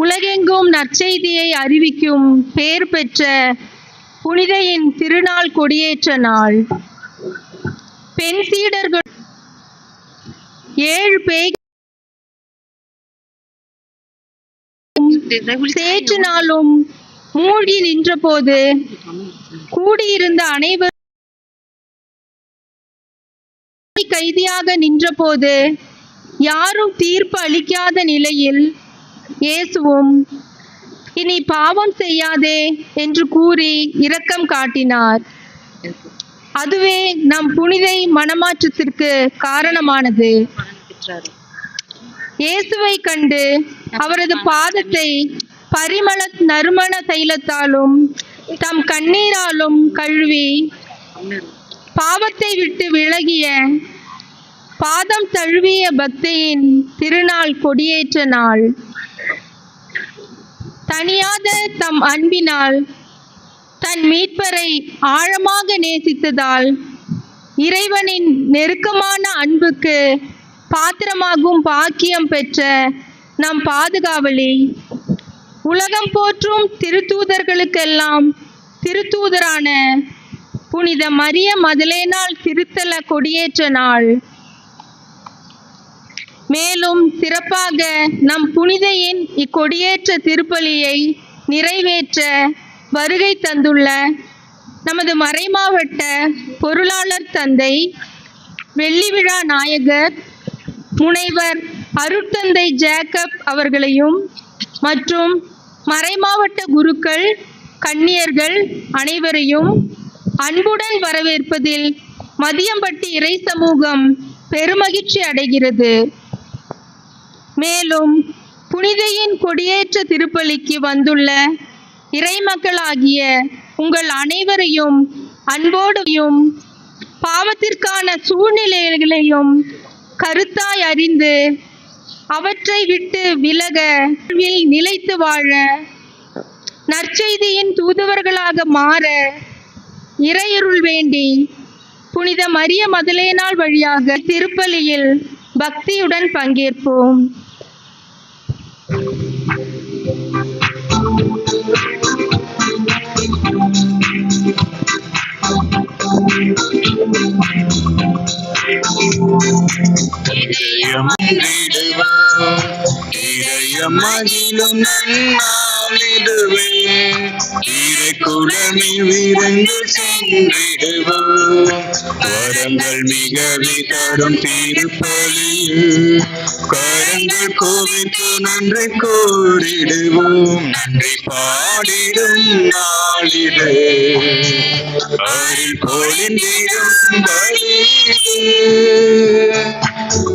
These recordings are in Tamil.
உலகெங்கும் நற்செய்தியை அறிவிக்கும் பேர் பெற்ற புனிதையின் திருநாள் கொடியேற்ற நாள். பெண் சீடர்கள் ஏழு பேய் சேற்று நாளும் மூழ்கி நின்றபோது கூடியிருந்த அனைவரும் கைதியாக நின்றபோது யாரும் தீர்ப்பு அளிக்காத நிலையில் இயேசுவும் இனி பாவம் செய்யாதே என்று கூறி இரக்கம் காட்டினார். அதுவே நம் புனிதை மனமாற்றத்திற்கு காரணமானது. இயேசுவை கண்டு அவரது பாதத்தை பரிமள நறுமண தைலத்தாலும் தம் கண்ணீராலும் கழுவி பாவத்தை விட்டு விலகிய பாதம் தழுவிய பக்தியின் திருநாள் கொடியேற்ற நாள். தனியாத தம் அன்பினால் தன் மீட்பரை ஆழமாக நேசித்ததால் இறைவனின் நெருக்கமான அன்புக்கு பாத்திரமாகும் பாக்கியம் பெற்ற நம் பாதுகாவலி. உலகம் போற்றும் திருத்தூதர்களுக்கெல்லாம் திருத்தூதரான புனித மரிய மதலேனாள் திருத்தல கொடியேற்ற நாள். மேலும் சிறப்பாக நம் புனிதையின் இக்கொடியேற்ற திருப்பலியை நிறைவேற்ற வருகை தந்துள்ள நமது மறைமாவட்ட பொருளாளர் தந்தை வெள்ளி விழா நாயகர் முனைவர் அருட்தந்தை ஜேக்கப் அவர்களையும் மற்றும் மறைமாவட்ட குருக்கள் கன்னியர்கள் அனைவரையும் அன்புடன் வரவேற்பதில் மதியம்பட்டி இறை சமூகம் பெருமகிழ்ச்சி அடைகிறது. மேலும் புனிதையின் கொடியேற்ற திருப்பலிக்கு வந்துள்ள இறைமக்களாகிய உங்கள் அனைவரையும் அன்போடையும் பாவத்திற்கான சூழ்நிலைகளையும் கருத்தாய் அறிந்து அவற்றை விட்டு விலக நிலைத்து வாழ நற்செய்தியின் தூதுவர்களாக மாற இறையருள் வேண்டி புனித மரிய மதலேனாள் வழியாக திருப்பலியில் பக்தியுடன் பங்கேற்போம். இதயம் விடுவோம் இதயம் மகிழும் நாளிடுவே இறை குலமி சென்றிடுவோம் வரங்கள் மிக தரும் திருப்பலியில் கரங்கள் கோவித்து நன்றி கூறிடுவோம் நன்றி பாடிடும் நாளிடு அருள் பொழிந்திடும் பலியிலே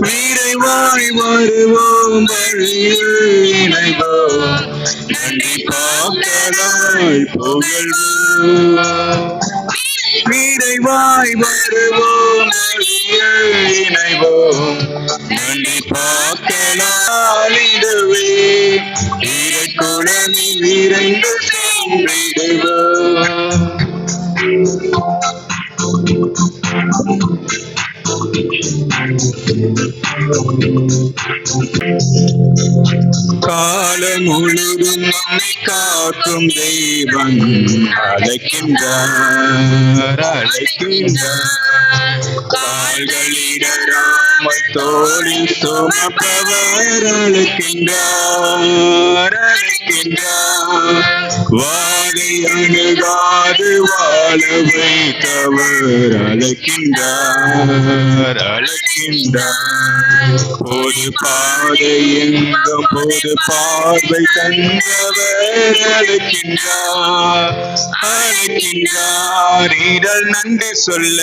விரைவாய் வருவோம் வழியில் இணைவோம். நன்றி பாக்கலாய் புகழ்வோம். விரைவாய் வருவோம் வழியில் இணைவோம். நன்றி பாக்கலாலிடவே இறை குழந்தை விரைந்து சென்றிடுவோம். காலம் முழுதும் நம்மை காக்கும் தெய்வம் அழைக்கின்றார் அழைக்கின்றார் கால்களிடராமல் தோளில் சுமப்பவர் அழைக்கின்றார். அழைக்கின்றார் வாதை அணுகாது வாழ வைத்தவர் அழைக்கின்றார் அழைக்கின்றார். ஒரு பாதை எங்கும் பொது பார்வை தந்தவர் அழைக்கின்றார் அழைக்கின்றார். இடல் நன்றி சொல்ல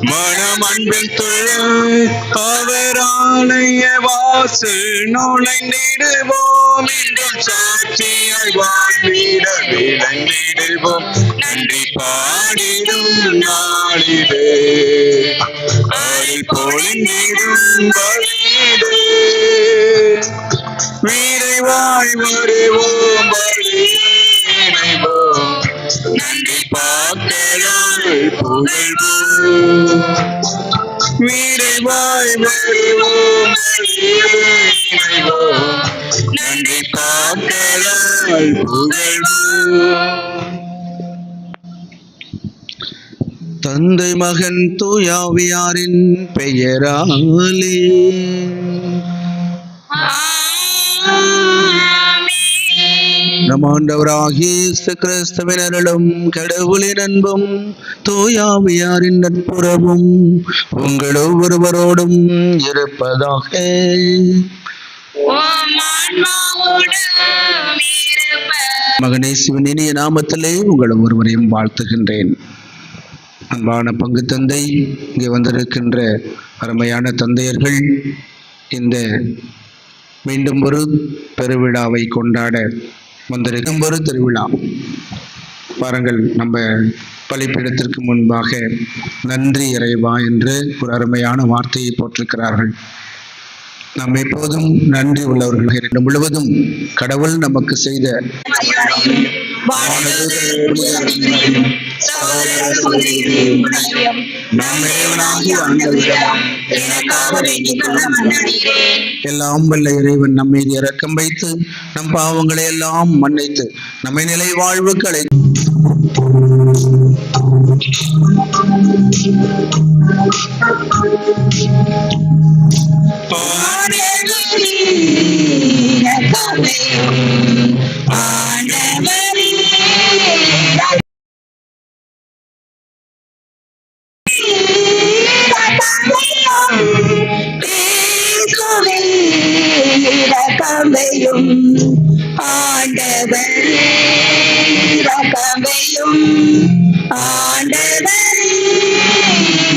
மனம் அன்பில் தொழில் அவர் ஆலய வாசல் நுழைந்திடுவோம். என்றும் சாட்சியாய் வாழ்ந்திட விளங்கிடுவோம். நன்றி பாடிடும் நாளிடு அருள் பொழிந்திடும் பலியிடு வீரைவாய் வருவோம் பலியினைவோம் நன்றி பாக்கலாய் புகழ்வோம். விரைவாய் வருவோம் நன்றி பாக்களால் புகழ்வோம் தந்தை மகன் தூயாவியாரின் பெயராலே நம் ஆண்டவராகிய இயேசு கிறிஸ்துவின் அருளும் கடவுளின் அன்பும் தூயாவியாரின் நட்புறவும் உங்கள் ஒவ்வொருவரோடும் இருப்பதாக. மகனே சிவன் இனிய நாமத்திலே உங்கள் ஒருவரையும் வாழ்த்துகின்றேன். அன்பான பங்கு தந்தை இங்கே வந்திருக்கின்ற அருமையான தந்தையர்கள் இந்த மீண்டும் ஒரு பெருவிழாவை கொண்டாட வந்திருக்கும் ஒரு திருவிழா. பாருங்கள் நம்ம பலிப்பீடத்திற்கு முன்பாக நன்றி இறைவா என்று ஒரு அருமையான வார்த்தையை போட்டிருக்கிறார்கள். நாம் எப்போதும் நன்றி உள்ளவர்கள் இரண்டு முழுவதும் கடவுள் நமக்கு செய்த நம் இறைவனாகிய ஆண்டவரிடம் எல்லாம் வல்ல இறைவன் நம் மீது இரக்கம் வைத்து நம் பாவங்களை எல்லாம் மன்னித்து நம்மை நிலை வாழ்வுக்கு அழை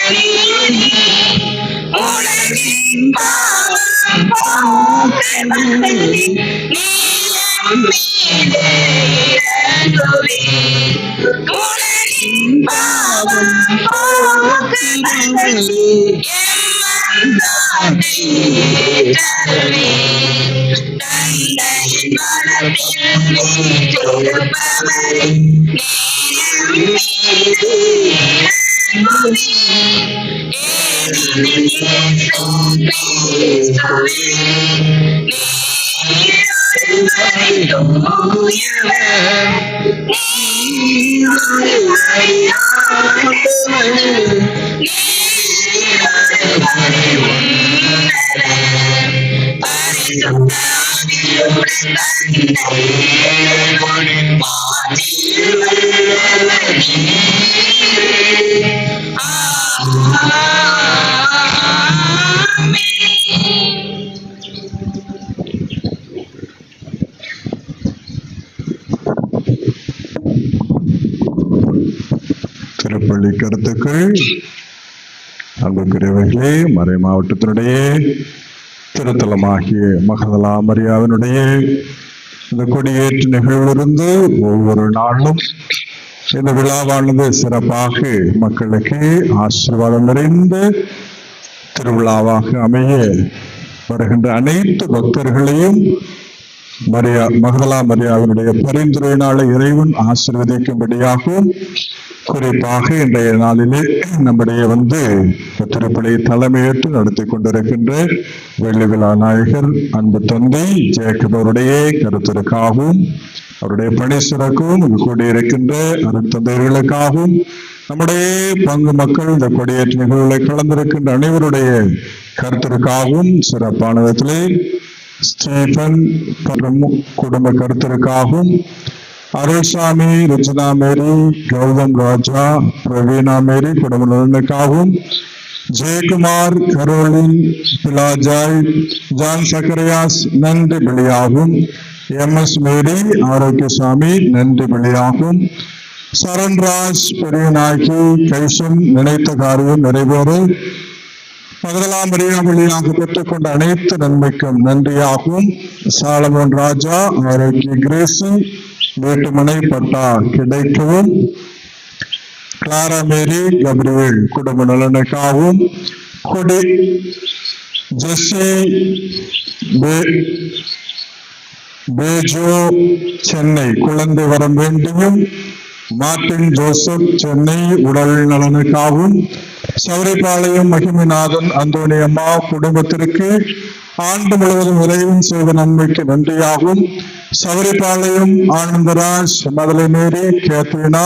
அளித்த கண்களை நம்பும் திருப்பள்ளி கருத்துக்கள் அன்புக்குரியவர்களே மறை மாவட்டத்தினுடைய திருத்தலமாகிய மகதலா மரியாவினுடைய இந்த கொடியேற்று நிகழ்விலிருந்து ஒவ்வொரு நாளும் இந்த விழாவானது சிறப்பாக மக்களுக்கு ஆசீர்வாதம் நிறைந்த திருவிழாவாக அமைய வருகின்ற அனைத்து பக்தர்களையும் மரியா மகதலா மரியாவினுடைய பரிந்துரையினால இறைவன் ஆசிர்வதிக்கும்படியாக குறிப்பாக இன்றைய நாளிலே நம்முடைய வந்து இந்த தலைமையேற்று நடத்தி கொண்டிருக்கின்ற வெள்ளி விழா நாயகர் அன்பு தந்தை ஜேக்கப் அவருடைய கருத்திற்காகவும் அவருடைய பணி சிறக்கவும் கூடியிருக்கின்ற அருட்தந்தையர்களுக்காகவும் நம்முடைய பங்கு மக்கள் இந்த கொடியேற்ற நிகழ்வுகளை கலந்திருக்கின்ற அனைவருடைய கருத்திற்காகவும் சிறப்பான விதத்திலே ஸ்டீபன் மற்றும் குடும்ப கருத்திற்காகவும் அருள்சாமி ருச்சனா மேரி கௌதம் ராஜா பிரவீனா மேரி குடும்ப நலனுக்காகவும் ஜெயக்குமார் கரோலின் பிலாஜாய் ஜான் சக்கரையாஸ் நன்றி பலியாகும். எம். எஸ். மேரி ஆரோக்கியசாமி நன்றி பலியாகும். சரண்ராஜ் பெரியநாயகி கைசன் நினைத்த காரியம் நிறைவேற. மகதலாம் மரியாதையாக பெற்றுக்கொண்ட அனைத்து நன்மைக்கும் நன்றியாகவும் சாலமோன் ராஜா ஆரோக்கிய கிரேசி வீட்டுமனை பட்டா கிடைக்கவும். கிளாரா மேரி கப்ரியேல் குடும்ப நலனுக்காகவும். கொடி ஜெஸ்ஸி பேஜோ சென்னை குழந்தை வரம் வேண்டியும் மார்டின் ஜோசப் சென்னை உடல் நலனுக்காகவும் சௌரிபாளையம் மகிமிநாதன் அந்தோணி அம்மா குடும்பத்திற்கு ஆண்டு முழுவதும் இறைவன் செய்த நன்மைக்கு நன்றியாகவும் சௌரிபாளையம் ஆனந்தராஜ் மதலை மேரி கேத்ரினா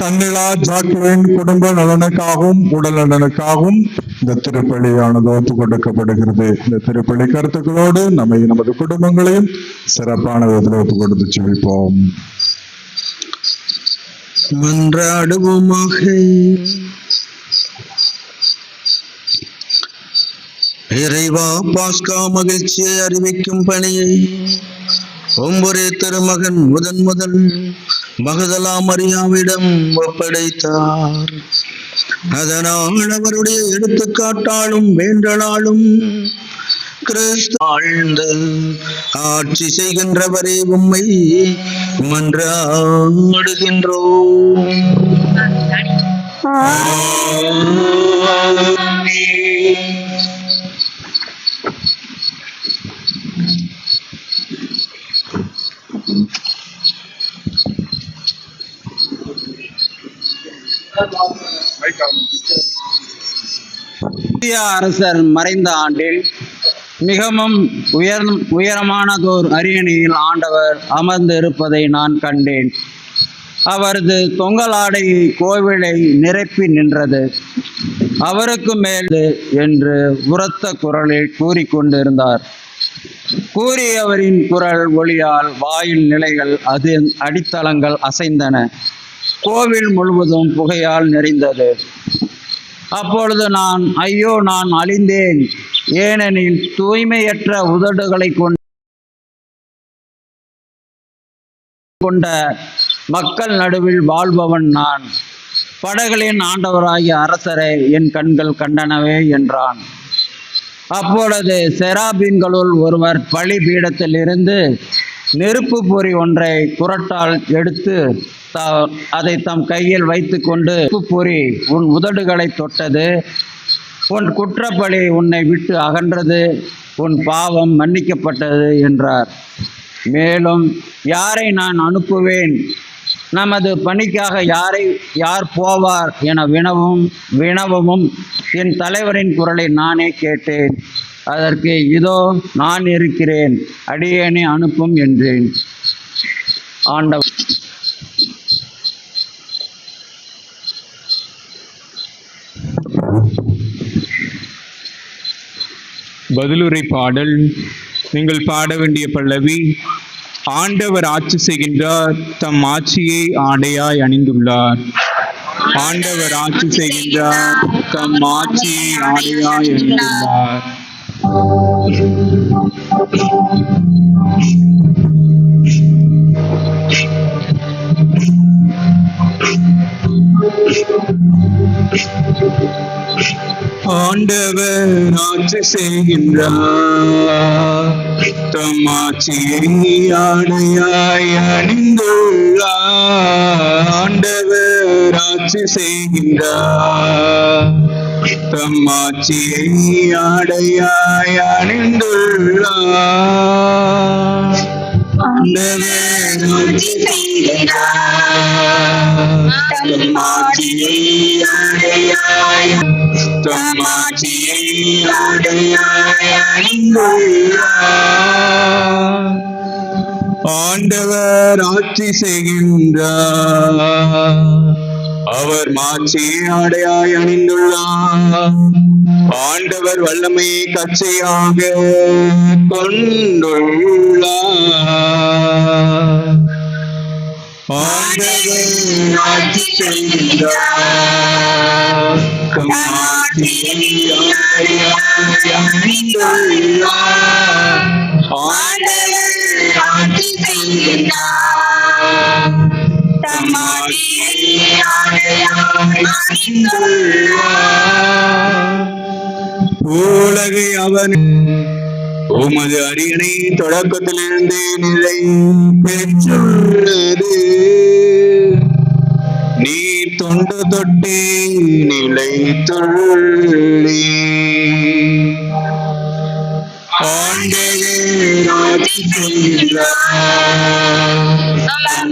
தன்னிலா ஜாக்லின் குடும்ப நலனுக்காகவும் உடல் நலனுக்காகவும் இந்த திருப்பலியானது ஒப்பு கொடுக்கப்படுகிறது. இந்த திருப்பலி கருத்துக்களோடு நம்மை நமது குடும்பங்களையும் சிறப்பான விதத்தில் ஒப்பு கொடுத்து செழிப்போம். மன்றாடுவோமாக இறைவா பாஸ்கா மகிழ்ச்சியை அறிவிக்கும் பணியை ஒவ்வொரு திருமகன் முதன் முதல் மகதலா மரியாவிடம் ஒப்படைத்தார். அதனால் அவருடைய எடுத்துக்காட்டாலும் வேண்டனாலும் கிறிஸ்து ஆட்சி செய்கின்றவரே உம்மை மன்றாடுகின்றோம். இந்திய அரசர் மறைந்த ஆண்டில் மிகவும் உயர் உயரமானதோர் அரியணையில் ஆண்டவர் அமர்ந்திருப்பதை நான் கண்டேன். அவரது தொங்கலாடை கோவிலை நிரப்பி நின்றது. அவருக்கு மேல் என்று உரத்த குரலில் கூறிக்கொண்டிருந்தார் கூறியவரின் குரல் ஒளியால் வாயில் நிலைகள் அது அடித்தளங்கள் அசைந்தன. கோவில் முழுவதும் புகையால் நிறைந்தது அப்பொழுது நான் ஐயோ நான் அழிந்தேன். ஏனெனில் தூய்மையற்ற உதடுகளை கொண்ட மக்கள் நடுவில் வாழ்பவன் நான். படகளின் ஆண்டவராகிய அரசரை என் கண்கள் கண்டனவே என்றான். அப்பொழுது செராபீன்களுள் ஒருவர் பலி பீடத்திலிருந்து நெருப்பு பொறி ஒன்றை குரட்டால் எடுத்து த- அதை தம் கையில் வைத்துக்கொண்டு கொண்டு பொறி உன் உதடுகளை தொட்டது. உன் குற்றப்பழி உன்னை விட்டு அகன்றது உன் பாவம் மன்னிக்கப்பட்டது என்றார். மேலும் யாரை நான் அனுப்புவேன்? நமது பணிக்காக யாரை யார் போவார் என வினவும் வினவவும் என் தலைவரின் குரலை நானே கேட்டேன். அதற்கு இதோ நான் இருக்கிறேன். அடியேனை அனுப்பும் என்றேன். ஆண்டவர் பதிலுரை பாடல். நீங்கள் பாட வேண்டிய பல்லவி ஆண்டவர் ஆட்சி செய்கின்றார் தம் ஆட்சியை ஆடையாய் அணிந்துள்ளார். ஆண்டவர் ஆட்சி செய்கின்றார் தம் ஆட்சியை ஆடையாய் அணிந்துள்ளார். ஆண்டவர் ஆட்சி செய்கின்றார். தம் ஆட்சியை ஆடையாய் அணிந்துள்ளார். ஆண்டவர் ஆட்சி செய்கின்றார். தம் ஆட்சியை ஆடையாய் அணிந்துள்ளார். ஆண்டவர் ஆட்சி செய்கிறார் தம் ஆட்சியை ஆடையாய் தம் ஆண்டவர் ஆட்சி செய்கின்றார். அவர் மாட்சியை ஆடையாய் அணிந்துள்ளார். ஆண்டவர் வல்லமையை கச்சையாக கொண்டுள்ளார். ஆண்டவர் ஆட்சி செய்கின்றார் தம் ஆட்சி உலகை அவன் உமது அரியணை தொடக்கத்திலிருந்து நிலை பெற்றுள்ளது. நீர் தொண்டு தொட்டி நிலைத்துள்ளே ஆண்டவர் ராஜி செய்கிறார்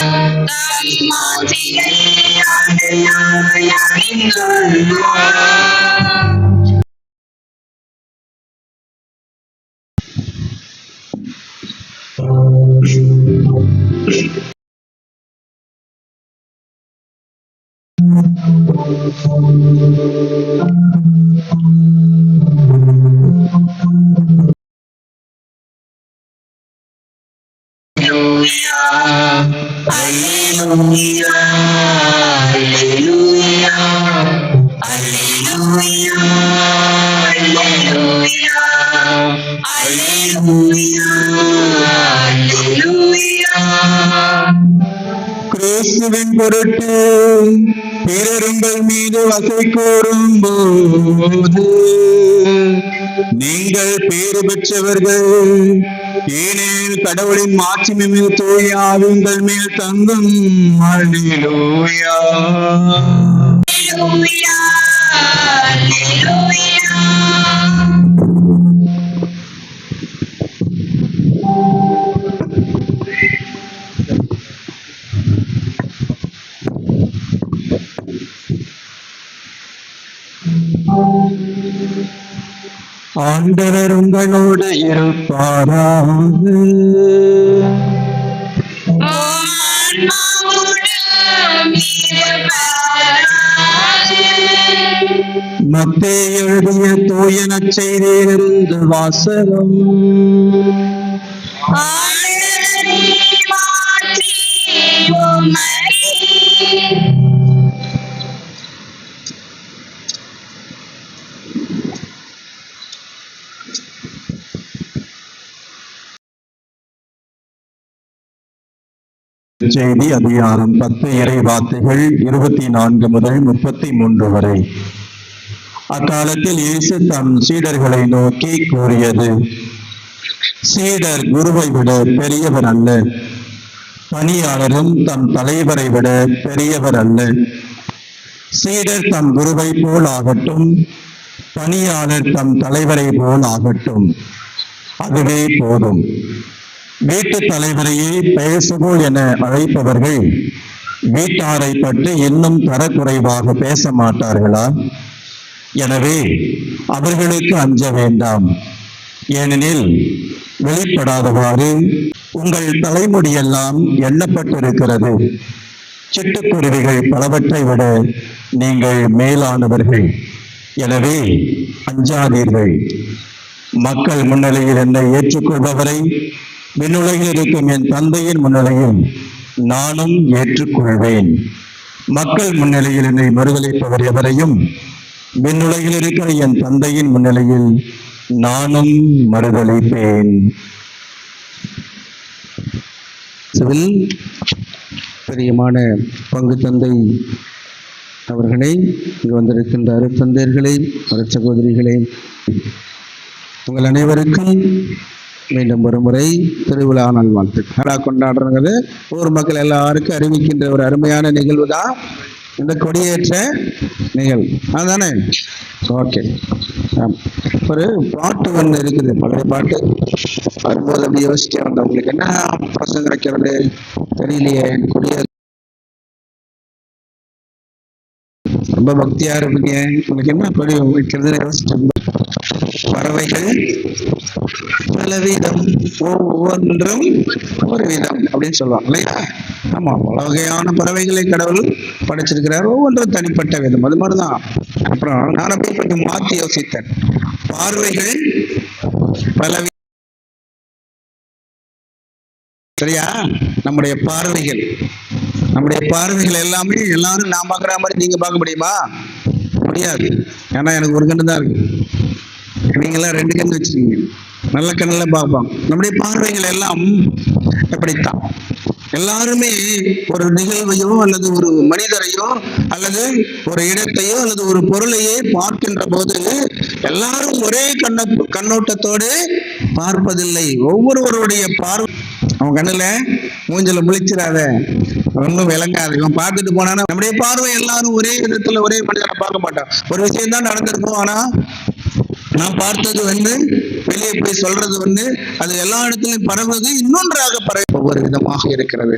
ஆட்சி செய்கிறார் கிறிஸ்துவின் பொருட்டு பிறருங்கள் மீது வசை கூறும் போது பேறு பெற்றவர்கள். ஏனெனில் கடவுளின் மாட்சிமை மேல் தூய ஆவிங்கள் மேல் தங்கும் அல்லேலூயா ஆண்டவர் உங்களோடு இருப்பாராக. மத்தே எழுதிய தூய நற்செய்தியிலிருந்து வாசகம். செய்தி அதிகாரம் பத்து இறை வார்த்தைகள் இருபத்தி நான்கு முதல் முப்பத்தி மூன்று வரை. அக்காலத்தில் இயேசு தம் சீடர்களை நோக்கி கூறியது சீடர் குருவை விட பெரியவர் அல்ல. பணியாளரும் தம் தலைவரை விட பெரியவர் அல்ல. சீடர் தம் குருவை போல் ஆகட்டும் பணியாளர் தம் தலைவரை போல் ஆகட்டும். அதுவே போதும். வீட்டு தலைவரையே பேசுகோ என அழைப்பவர்கள் வீட்டாரை பற்றி இன்னும் தரக்குறைவாக பேச மாட்டார்களா? எனவே அவர்களுக்கு அஞ்ச வேண்டாம். ஏனெனில் வெளிப்படாதவாறு உங்கள் தலைமுடியெல்லாம் எண்ணப்பட்டிருக்கிறது. சிட்டுக்குருவிகள் பலவற்றை விட நீங்கள் மேலானவர்கள். எனவே அஞ்சாதீர்கள். மக்கள் முன்னிலையில் என்னை ஏற்றுக்கொள்பவரை விண்ணுலகில் இருக்கும் என் தந்தையின் முன்னிலையில் நானும் ஏற்றுக்கொள்வேன். மக்கள் முன்னிலையில் என்னை மறுதளிப்பவர் எவரையும் விண்ணுலகில் இருக்கிற என் தந்தையின் முன்னிலையில் நானும் மறுதளிப்பேன் பிரியமான பங்கு தந்தை அவர்களே இங்கு வந்திருக்கின்ற அருத்தந்தையர்களே அருச்சகோதரிகளே உங்கள் அனைவருக்கும் மீண்டும் ஒரு முறை திருவிழா நல் வாழ்த்துக்கள் கொண்டாடுறது ஊர் மக்கள் எல்லாருக்கும் அறிவிக்கின்ற ஒரு அருமையான நிகழ்வு தான் இந்த கொடியேற்ற நிகழ்வு. அதுதானே? ஓகே ஒரு பாட்டு ஒன்று இருக்குது பழைய பாட்டு. வரும்போது அப்படி யோசிச்சே வந்தேன் உங்களுக்கு என்ன பிரசங்க வைக்கிறது? தெரியலையே கொடியே ரொம்ப பக்தியா இருப்பீங்க. உங்களுக்கு என்ன படி வைக்கிறதுன்னு யோசிச்சிருந்தேன் பறவைகள் பலவிதம் ஒவ்வொன்றும் ஒரு விதம் அப்படின்னு சொல்லுவாங்க இல்லையா? ஆமா பல வகையான பறவைகளை கடவுள் படைச்சிருக்கிறார் ஒவ்வொன்றும் தனிப்பட்ட விதம். அது மாதிரிதான். அப்புறம் நான் அப்படியே கொஞ்சம் மாத்தி யோசித்தேன். பார்வைகள் பல சரியா? நம்முடைய பார்வைகள். நம்முடைய பார்வைகள் எல்லாமே எல்லாரும் நான் பார்க்குற மாதிரி நீங்க பார்க்க முடியுமா? முடியாது. ஏன்னா எனக்கு ஒரு கண்டு தான் இருக்கு. நீங்களாம் ரெண்டு கண்ணு வச்சிருக்கீங்க. நல்ல கண்ணில் பார்ப்போம். நம்முடைய பார்வைகள் எல்லாம் எப்படித்தான் எல்லாருமே ஒரு நிகழ்வையோ அல்லது ஒரு மனிதரையோ அல்லது ஒரு இடத்தையோ அல்லது ஒரு பொருளையே பார்க்கின்ற போது எல்லாரும் ஒரே கண்ண கண்ணோட்டத்தோடு பார்ப்பதில்லை. ஒவ்வொருவருடைய பார்வை. அவன் கண்ணுல மூஞ்சில முழிச்சிடாத ஒன்றும் விளங்காது இவன் பார்த்துட்டு போனானா நம்முடைய பார்வை எல்லாரும் ஒரே விதத்துல ஒரே மனிதனை பார்க்க மாட்டான். ஒரு விஷயம் தான் நடந்திருக்கும். ஆனா நான் பார்த்தது வந்து வெளியே போய் சொல்றது வந்து அது எல்லா இடத்துலயும் பரவுவது இன்னொன்றாக பரவ ஒவ்வொரு விதமாக இருக்கிறது.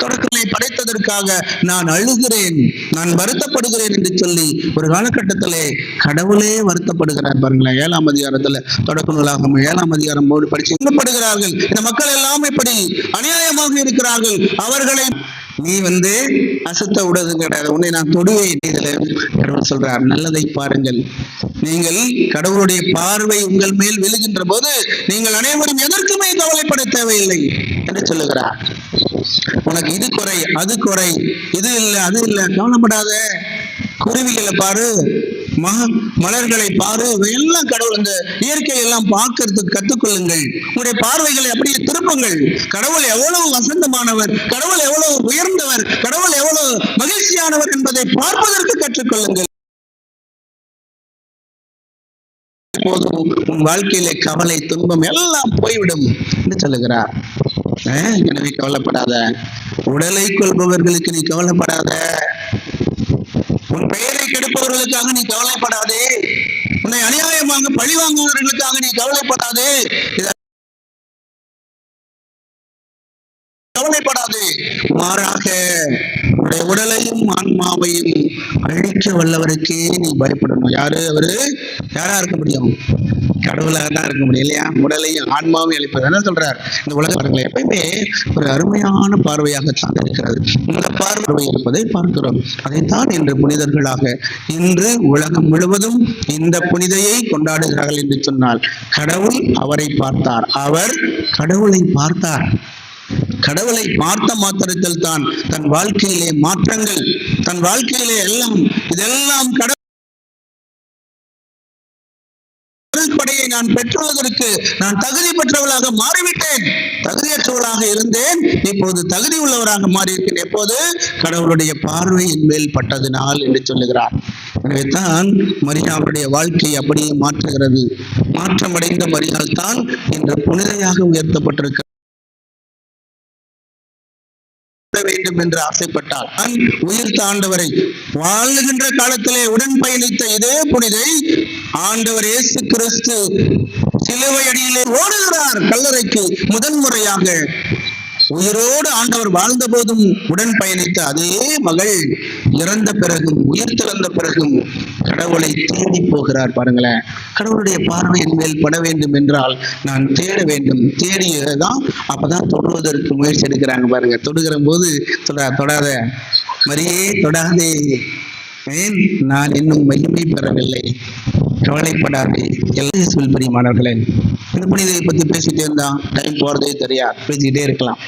தொடக்கங்களை படைத்ததற்காக நான் அழுகிறேன் நான் வருத்தப்படுகிறேன் என்று சொல்லி ஒரு காலகட்டத்திலே கடவுளே வருத்தப்படுகிறார் பாருங்களேன். ஏழாம் அதிகாரத்துல தொடக்க நூலாகம் ஏழாம் அதிகாரம் போடு படிச்சு சொல்லப்படுகிறார்கள் இந்த மக்கள் எல்லாம் இப்படி அநியாயமாக இருக்கிறார்கள். அவர்களை நீ வந்து அசுத்த விடுறது கிடையாது உன்னை நான் தொடுவேன் இதுல கடவுள் சொல்றார் நல்லதை பாருங்கள். நீங்கள் கடவுளுடைய பார்வை உங்கள் மேல் விழுகின்ற போது நீங்கள் அனைவரும் எதற்குமே கவலைப்பட தேவையில்லை என்று சொல்லுகிறார். உனக்கு இது குறை அது குறை இது இல்லை அது இல்லை கவலைப்படாத. குருவிகளை பாரு. மலர்களை பாரு. இவையெல்லாம் கடவுள் இந்த இயற்கை எல்லாம் பார்க்கறதுக்கு கத்துக்கொள்ளுங்கள் உங்களுடைய பார்வைகளை அப்படியே திருப்புங்கள். கடவுள் எவ்வளவு வசந்தமானவர் கடவுள் எவ்வளவு உயர்ந்தவர் கடவுள் எவ்வளவு மகிழ்ச்சியானவர் என்பதை பார்ப்பதற்கு கற்றுக்கொள்ளுங்கள். போதும் உன் வாழ்க்கையிலே கவலை துன்பம் எல்லாம் போய்விடும் என்று சொல்லுகிறார். எனவே கவலைப்படாத. உடலை கொள்பவர்களுக்கு நீ கவலைப்படாத. உன் பெயரை கெடுப்பவர்களுக்காக நீ கவலைப்படாதே. உன்னை அநியாயமாக பழி வாங்குவவர்களுக்காக நீ கவலைப்படாதே. இத- கவலைப்படாதே. மாறாக உடைய உடலையும் ஆன்மாவையும் அழிக்க வல்லவருக்கே நீ பயப்படணும். யாரு? அவரு? யாரா இருக்க முடியும்? கடவுளாக தான் இருக்க முடியும் இல்லையா? உடலையும் ஆன்மாவையும் அழிப்பது. என்ன சொல்றார். இந்த உலக பாருங்கள் எப்பயுமே ஒரு அருமையான பார்வையாகத்தான் இருக்கிறது. இந்த பார்வை இருப்பதை பார்க்கிறோம். அதைத்தான் இன்று புனிதர்களாக இன்று உலகம் முழுவதும் இந்த புனிதையை கொண்டாடுகிறார்கள் என்று சொன்னால் கடவுள் அவரை பார்த்தார். அவர் கடவுளை பார்த்தார். கடவுளை பார்த்த மாத்திரத்தில் தான் தன் வாழ்க்கையிலே மாற்றங்கள் தன் வாழ்க்கையிலே எல்லாம் இதெல்லாம் கடவுள் படையை நான் பெற்றுவதற்கு நான் தகுதி பெற்றவளாக மாறிவிட்டேன். தகுதியற்றவளாக இருந்தேன். இப்போது தகுதி உள்ளவராக மாறியிருக்கேன் எப்போது? கடவுளுடைய பார்வையின் மேல் பட்டதினால் என்று சொல்லுகிறார். எனவே தான் மரியாவுடைய வாழ்க்கை அப்படியே மாற்றுகிறது. மாற்றமடைந்த மரியால் தான் இன்று புனிதையாக உயர்த்தப்பட்டிருக்க வேண்டும் என்று ஆசைப்பட்டார். உயிர் உயிர்த்த ஆண்டவரை வாழுகின்ற காலத்திலே உடன் பயணித்த இதே புனிதை ஆண்டவர் இயேசு கிறிஸ்து சிலுவை அடியிலே ஓடுகிறார் கல்லறைக்கு முதன்முறையாக. உயிரோடு ஆண்டவர் வாழ்ந்த போதும் உடன் பயணித்த அதே மகள் இறந்த பிறகும் உயிர் திறந்த பிறகும் கடவுளை தேடி போகிறார் பாருங்களேன். கடவுளுடைய பார்வை என் மேல் பட வேண்டும் என்றால் நான் தேட வேண்டும். தேடியதான் அப்பதான் தொடுவதற்கு முயற்சி எடுக்கிறாங்க பாருங்க. தொடுகிற போது தொட தொடாத. மரியே தொடாதே. ஏன்? நான் இன்னும் மகிமை பெறவில்லை. கவலைப்படாதே. எல்ஐஎஸ்வில் பெரியமானவர்களே இந்த புனிதை பத்தி பேசிட்டே இருந்தான் டைம் போறதே தெரியாது. பேசிக்கிட்டே இருக்கலாம்.